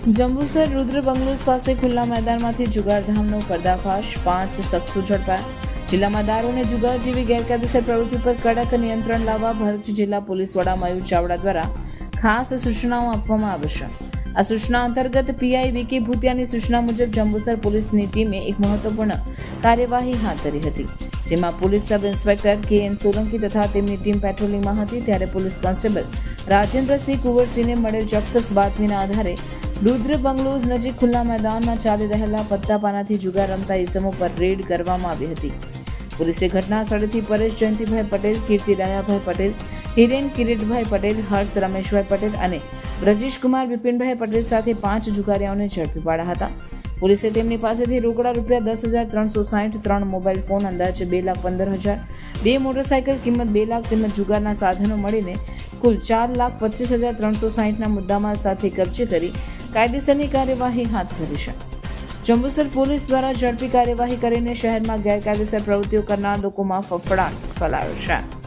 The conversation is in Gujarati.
જંબુસર રુદ્ર બંગલોઝ પાસે ખુલ્લા મેદાનમાંથી જુગારધામનો પર્દાફાશ, પાંચ શખ્સો ઝડપાયા. જિલ્લામાં દારૂ અને જુગાર જેવી ગેરકાયદેસર પ્રવૃત્તિ પર કડક નિયંત્રણ લાવવા ભરૂચ જિલ્લા પોલીસ વડા મયુર ચાવડા દ્વારા ખાસ સૂચનાઓ આપવામાં આવશે આ સૂચના અંતર્ગત પીઆઈ વિકી ભૂતિયાની સૂચના મુજબ જંબુસર પોલીસની ટીમે એક મહત્વપૂર્ણ કાર્યવાહી હાથ ધરી હતી, જેમાં police sub inspector K N Solanki તથા તેમની ટીમ પેટ્રોલિંગમાં હતી, ત્યારે પોલીસ કોન્સ્ટેબલ રાજેન્દ્રસિંહ કુંવરસિંહને મળેલ ચોક્કસ બાતમીના આધારે રુદ્ર બંગલોઝ નજીક ખુલ્લા મેદાનમાં ચાલી રહેલા પત્તાપાનાથી જુગાર રમતા ઇસમો પર રેડ કરવામાં આવી હતી. પોલીસે ઘટના સ્થળેથી પરેશ જયંતિભાઈ પટેલ, કીર્તિ રાયાભાઈ પટેલ, હિરેન કિરીટભાઈ પટેલ, હર્ષ રમેશભાઈ પટેલ અને રજીશકુમાર બિપિનભાઈ પટેલ સાથે પાંચ જુગારીઓને ઝડપી પાડ્યા હતા. પોલીસે તેમની પાસેથી રોકડા રૂપિયા દસ હજાર ત્રણસો સાઠ ત્રણ મોબાઈલ ફોન, અંદાજે બે લાખ પંદર હજાર, બે મોટરસાયકલ કિંમત બે લાખ તેમજ જુગારના સાધનો મળીને કુલ ચાર લાખ પચીસ હજાર ત્રણસો સાઠના મુદ્દામાલ સાથે કબજે કરી કાયદેસરની કાર્યવાહી હાથ ધરી છે. જંબુસર પોલીસ દ્વારા ઝડપી કાર્યવાહી કરીને શહેરમાં ગેરકાયદેસર પ્રવૃત્તિઓ કરનાર લોકોમાં ફફડાટ ફેલાયો છે.